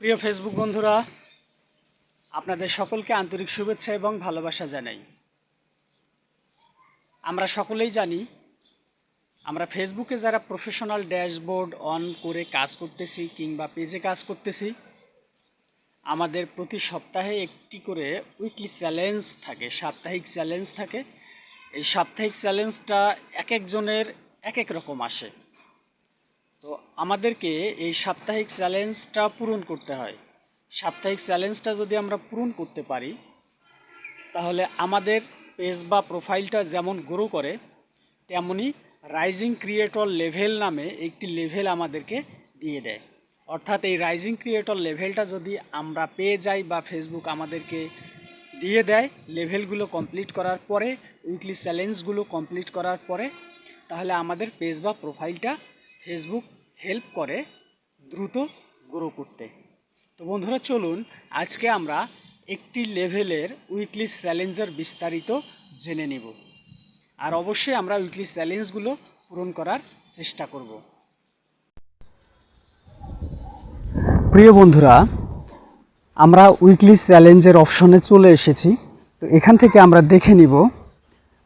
প্রিয় ফেসবুক বন্ধুরা, আপনাদের সকলকে আন্তরিক শুভেচ্ছা এবং ভালোবাসা জানাই। আমরা সকলেই জানি, আমরা ফেসবুকে যারা প্রফেশনাল ড্যাশবোর্ড অন করে কাজ করতেছি কিংবা পেজে কাজ করতেছি, আমাদের প্রতি সপ্তাহে একটি করে উইকলি চ্যালেঞ্জ থাকে, সাপ্তাহিক চ্যালেঞ্জ থাকে। এই সাপ্তাহিক চ্যালেঞ্জটা এক একজনের এক এক রকম আসে। আমাদেরকে এই সাপ্তাহিক চ্যালেঞ্জটা পূরণ করতে হয়। সাপ্তাহিক চ্যালেঞ্জটা যদি আমরা পূরণ করতে পারি, তাহলে আমাদের পেজ বা প্রোফাইলটা যেমন গ্রো করে, তেমনি রাইজিং ক্রিয়েটর লেভেল নামে একটি লেভেল আমাদেরকে দিয়ে দেয়। অর্থাৎ এই রাইজিং ক্রিয়েটর লেভেলটা যদি আমরা পেয়ে যাই বা ফেসবুক আমাদেরকে দিয়ে দেয় লেভেলগুলো কমপ্লিট করার পরে উইকলি চ্যালেঞ্জগুলো কমপ্লিট করার পরে, তাহলে আমাদের পেজ বা প্রোফাইলটা ফেসবুক হেল্প করে দ্রুত গ্রো করতে। তো বন্ধুরা, চলুন আজকে আমরা একটি লেভেলের উইকলি চ্যালেঞ্জের বিস্তারিত জেনে নেব। আর অবশ্যই আমরা উইকলি চ্যালেঞ্জগুলো পূরণ করার চেষ্টা করব। প্রিয় বন্ধুরা, আমরা উইকলি চ্যালেঞ্জের অপশনে চলে এসেছি। তো এখান থেকে আমরা দেখে নিব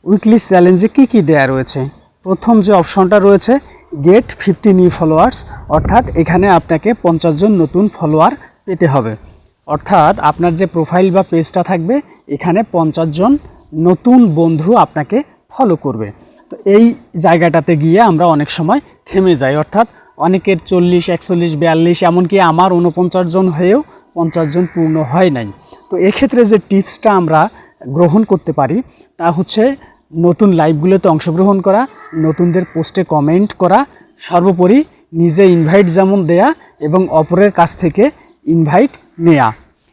উইকলি চ্যালেঞ্জে কি কি দেয়া রয়েছে। প্রথম যে অপশনটা রয়েছে গেট ফিফটি নিউ ফলোয়ার্স অর্থাৎ এখানে আপনাকে পঞ্চাশ জন নতুন ফলোয়ার পেতে হবে। অর্থাৎ আপনার যে প্রোফাইল বা পেজটা থাকবে, এখানে পঞ্চাশ জন নতুন বন্ধু আপনাকে ফলো করবে। তো এই জায়গাটাতে গিয়ে আমরা অনেক সময় থেমে যাই। অর্থাৎ অনেকের চল্লিশ, একচল্লিশ, বিয়াল্লিশ, এমনকি আমার উনপঞ্চাশ জন হয়েও পঞ্চাশ জন পূর্ণ হয় নাই। তো এক্ষেত্রে যে টিপসটা আমরা গ্রহণ করতে পারি, তা হচ্ছে নতুন লাইভগুলোতে অংশগ্রহণ করা, নতুনদের পোস্টে কমেন্ট করা, সর্বোপরি নিজে ইনভাইট যেমন দেয়া এবং অপরের কাছ থেকে ইনভাইট নেয়া।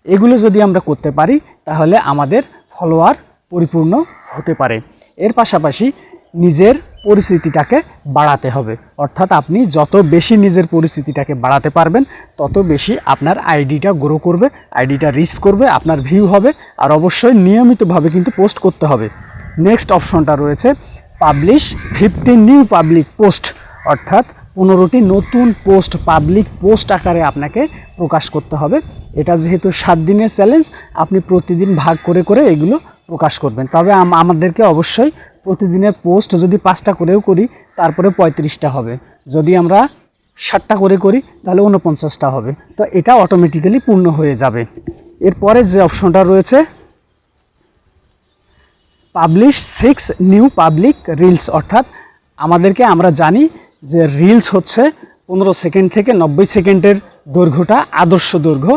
এগুলো যদি আমরা করতে পারি, তাহলে আমাদের ফলোয়ার পরিপূর্ণ হতে পারে। এর পাশাপাশি নিজের পরিস্থিতিটাকে বাড়াতে হবে। অর্থাৎ আপনি যত বেশি নিজের পরিস্থিতিটাকে বাড়াতে পারবেন, তত বেশি আপনার আইডিটা গ্রো করবে, আইডিটা রিচ করবে, আপনার ভিউ হবে, আর অবশ্যই নিয়মিতভাবে কিন্তু পোস্ট করতে হবে। নেক্সট অপশনটা রয়েছে publish fifty new public post অর্থাৎ পনেরোটি নতুন পোস্ট পাবলিক পোস্ট আকারে আপনাকে প্রকাশ করতে হবে। এটা যেহেতু সাত দিনের চ্যালেঞ্জ আপনি প্রতিদিন ভাগ করে করে এগুলো প্রকাশ করবেন। তবে আম- আমাদেরকে অবশ্যই প্রতিদিনের পোস্ট যদি পাঁচটা করেও করি, তারপরে পঁয়ত্রিশটা হবে। যদি আমরা ষাটটা করে করি, তাহলে উনপঞ্চাশটা হবে। তো এটা অটোমেটিক্যালি পূর্ণ হয়ে যাবে। এরপরে যে অপশনটা রয়েছে publish six new public reels অর্থাৎ আমাদেরকে আমরা জানি যে রিলস হচ্ছে পনেরো সেকেন্ড থেকে নব্বই সেকেন্ডের দৈর্ঘ্যটা, আদর্শ দৈর্ঘ্য।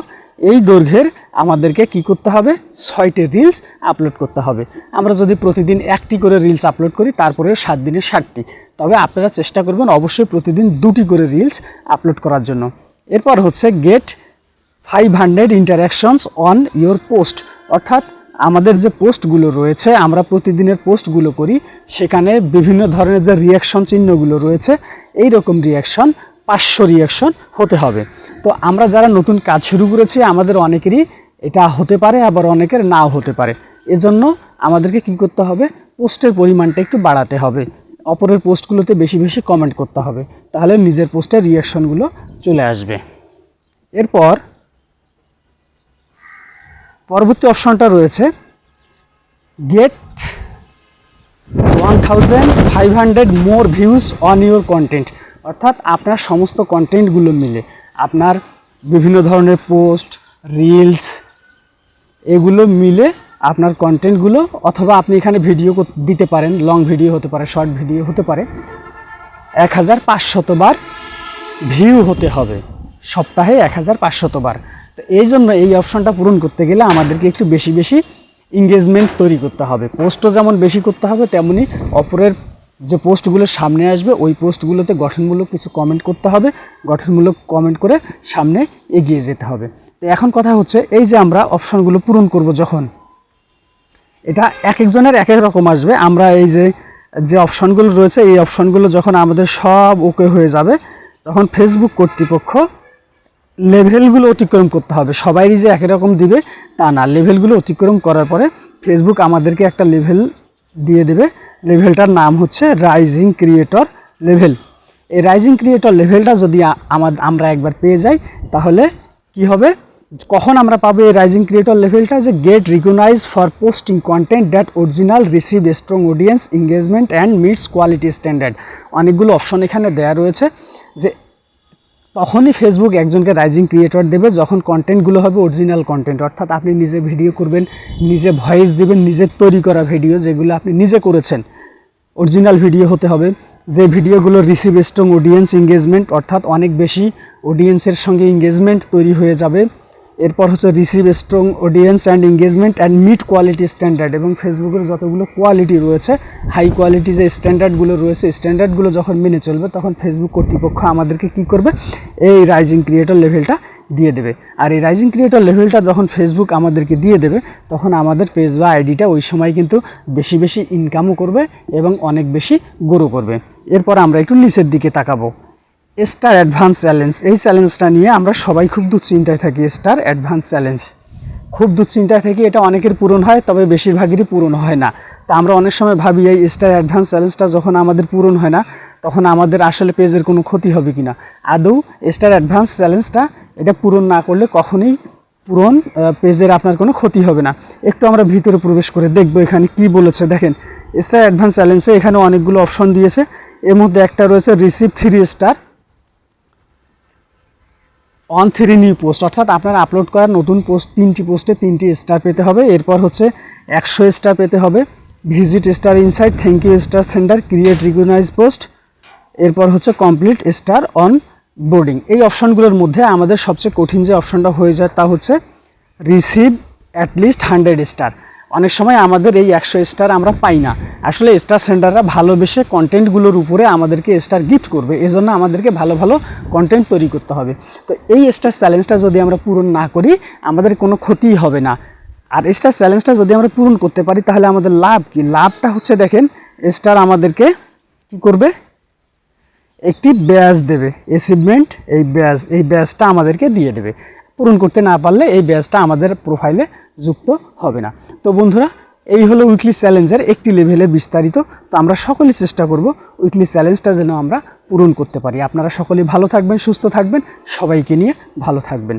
এই দৈর্ঘ্যের আমাদেরকে কি করতে হবে? ছয়টি রিলস আপলোড করতে হবে। আমরা যদি প্রতিদিন একটি করে রিলস আপলোড করি, তারপরে সাত দিনে ষাটটি। তবে আপনারা চেষ্টা করবেন অবশ্যই প্রতিদিন দুটি করে রিলস আপলোড করার জন্য। এরপর হচ্ছে get five hundred interactions on your post অর্থাৎ আমাদের যে পোস্টগুলো রয়েছে, আমরা প্রতিদিনের পোস্টগুলো করি, সেখানে বিভিন্ন ধরনের যে রিয়াকশন চিহ্নগুলো রয়েছে এই রকম রিয়াকশন পাঁচশো রিয়াকশন হতে হবে। তো আমরা যারা নতুন কাজ শুরু করেছি, আমাদের অনেকেরই এটা হতে পারে, আবার অনেকের নাও হতে পারে। এজন্য আমাদেরকে কি করতে হবে? পোস্টের পরিমাণটা একটু বাড়াতে হবে। অপরের পোস্টগুলোতে বেশি বেশি কমেন্ট করতে হবে। তাহলে নিজের পোস্টের রিয়াকশনগুলো চলে আসবে। এরপর পরবর্তী অপশনটা রয়েছে। Get one thousand five hundred more views on your content অর্থাৎ আপনার সমস্ত কন্টেন্টগুলো মিলে, আপনার বিভিন্ন ধরনের পোস্ট রিলস এগুলো মিলে আপনার কন্টেন্টগুলো অথবা আপনি এখানে ভিডিও দিতে পারেন লং ভিডিও হতে পারে শর্ট ভিডিও হতে পারে। এক হাজার পাঁচশতবার ভিউ হতে হবে। সপ্তাহে এক হাজার পাঁচশতবার তো এই জন্য এই অপশনটা পূরণ করতে গেলে আমাদেরকে একটু বেশি বেশি এঙ্গেজমেন্ট তৈরি করতে হবে। পোস্টও যেমন বেশি করতে হবে, তেমনি অপরের যে পোস্টগুলো সামনে আসবে, ওই পোস্টগুলোতে গঠনমূলক কিছু কমেন্ট করতে হবে, গঠনমূলক কমেন্ট করে সামনে এগিয়ে যেতে হবে। তো এখন কথা হচ্ছে, এই যে আমরা অপশনগুলো পূরণ করব যখন, এটা এক একজনের এক এক রকম আসবে। আমরা এই যে যে অপশনগুলো রয়েছে, এই অপশনগুলো যখন আমাদের সব ওকে হয়ে যাবে, তখন ফেসবুক কর্তৃপক্ষ লেভেলগুলো অতিক্রম করতে হবে। সবাইই যে একই রকম দিবে, তা না। লেভেলগুলো অতিক্রম করার পরে ফেসবুক আমাদেরকে একটা লেভেল দিয়ে দেবে। লেভেলটার নাম হচ্ছে রাইজিং ক্রিয়েটর লেভেল এই রাইজিং ক্রিয়েটর লেভেলটা যদি আমরা একবার পেয়ে যাই, তাহলে কি হবে? কখন আমরা পাবো এই রাইজিং ক্রিয়েটর লেভেলটা যে get recognise for posting content that original receive strong audience engagement and meets quality standard অনেকগুলো অপশন এখানে দেওয়া রয়েছে যে তখনই ফেসবুক একজনকে রাইজিং ক্রিয়েটর দেবে, যখন কন্টেন্টগুলো হবে অরিজিনাল কন্টেন্ট অর্থাৎ আপনি নিজে ভিডিও করবেন, নিজে ভয়েস দেবেন নিজের তৈরি করা ভিডিও যেগুলো আপনি নিজে করেছেন। অরিজিনাল ভিডিও হতে হবে। যে ভিডিওগুলো রিসিভ স্ট্রং অডিয়েন্স এঙ্গেজমেন্ট অর্থাৎ অনেক বেশি অডিয়েন্সের সঙ্গে এঙ্গেজমেন্ট তৈরি হয়ে যাবে। এরপর হচ্ছে receive strong audience and engagement and meet quality standard এবং ফেসবুকের যতগুলো কোয়ালিটি রয়েছে হাই কোয়ালিটি যে স্ট্যান্ডার্ডগুলো রয়েছে স্ট্যান্ডার্ডগুলো যখন মেনে চলবে, তখন ফেসবুক কর্তৃপক্ষ আমাদেরকে কি করবে? এই রাইজিং ক্রিয়েটর লেভেলটা দিয়ে দেবে। আর এই রাইজিং ক্রিয়েটর লেভেলটা যখন ফেসবুক আমাদেরকে দিয়ে দেবে, তখন আমাদের পেজ বা আইডিটা ওই সময় কিন্তু বেশি বেশি ইনকামও করবে এবং অনেক বেশি গ্রো করবে। এরপর আমরা একটু নিচের দিকে তাকাবো। স্টার অ্যাডভান্স চ্যালেঞ্জ এই চ্যালেঞ্জটা নিয়ে আমরা সবাই খুব দুশ্চিন্তায় থাকি স্টার অ্যাডভান্স চ্যালেঞ্জ খুব দুশ্চিন্তায় থাকি, এটা অনেকের পূরণ হয়, তবে বেশিরভাগেরই পূরণ হয় না। তা আমরা অনেক সময় ভাবি, এই স্টার অ্যাডভান্স চ্যালেঞ্জটা যখন আমাদের পূরণ হয় না, তখন আমাদের আসলে পেজের কোনো ক্ষতি হবে কি না আদৌ স্টার অ্যাডভান্স চ্যালেঞ্জটা এটা পূরণ না করলে কখনোই পূরণ পেজের আপনার কোনো ক্ষতি হবে না। একটু আমরা ভিতরে প্রবেশ করে দেখব এখানে কি বলেছে। দেখেন স্টার অ্যাডভান্স চ্যালেঞ্জে এখানে অনেকগুলো অপশন দিয়েছে। এর মধ্যে একটা রয়েছে receive three star on three new post অর্থাৎ আপনার আপলোড করা নতুন পোস্ট তিনটি পোস্টে তিনটি স্টার পেতে হবে। এরপর হচ্ছে একশো স্টার পেতে হবে। Visit star inside thank you star centre create recognise post এরপর হচ্ছে কমপ্লিট স্টার অন বোর্ডিং এই অপশনগুলোর মধ্যে আমাদের সবচেয়ে কঠিন যে অপশনটা হয়ে যায় তা হচ্ছে রিসিভ অ্যাটলিস্ট হান্ড্রেড স্টার অনেক সময় আমাদের এই একশো স্টার আমরা পাই না। আসলে স্টার সেন্টাররা ভালোবেসে কন্টেন্টগুলোর উপরে আমাদেরকে স্টার গিফট করবে, এজন্য আমাদেরকে ভালো ভালো কন্টেন্ট তৈরি করতে হবে। তো এই স্টার চ্যালেঞ্জটা যদি আমরা পূরণ না করি, আমাদের কোনো ক্ষতিই হবে না। আর স্টার চ্যালেঞ্জটা যদি আমরা পূরণ করতে পারি, তাহলে আমাদের লাভ কি? লাভটা হচ্ছে দেখেন স্টার আমাদেরকে কি করবে? একটি ব্যাজ দেবে। অ্যাচিভমেন্ট এই ব্যাজ এই ব্যাজটা আমাদেরকে দিয়ে দেবে। পূরণ করতে না পারলে এই ব্যাজটা আমাদের প্রোফাইলে যুক্ত হবে না। তো বন্ধুরা, এই হলো উইকলি চ্যালেঞ্জের একটি লেভেলে বিস্তারিত। তো আমরা সকলেই চেষ্টা করব উইকলি চ্যালেঞ্জটা যেন আমরা পূরণ করতে পারি। আপনারা সকলেই ভালো থাকবেন, সুস্থ থাকবেন, সবাইকে নিয়ে ভালো থাকবেন।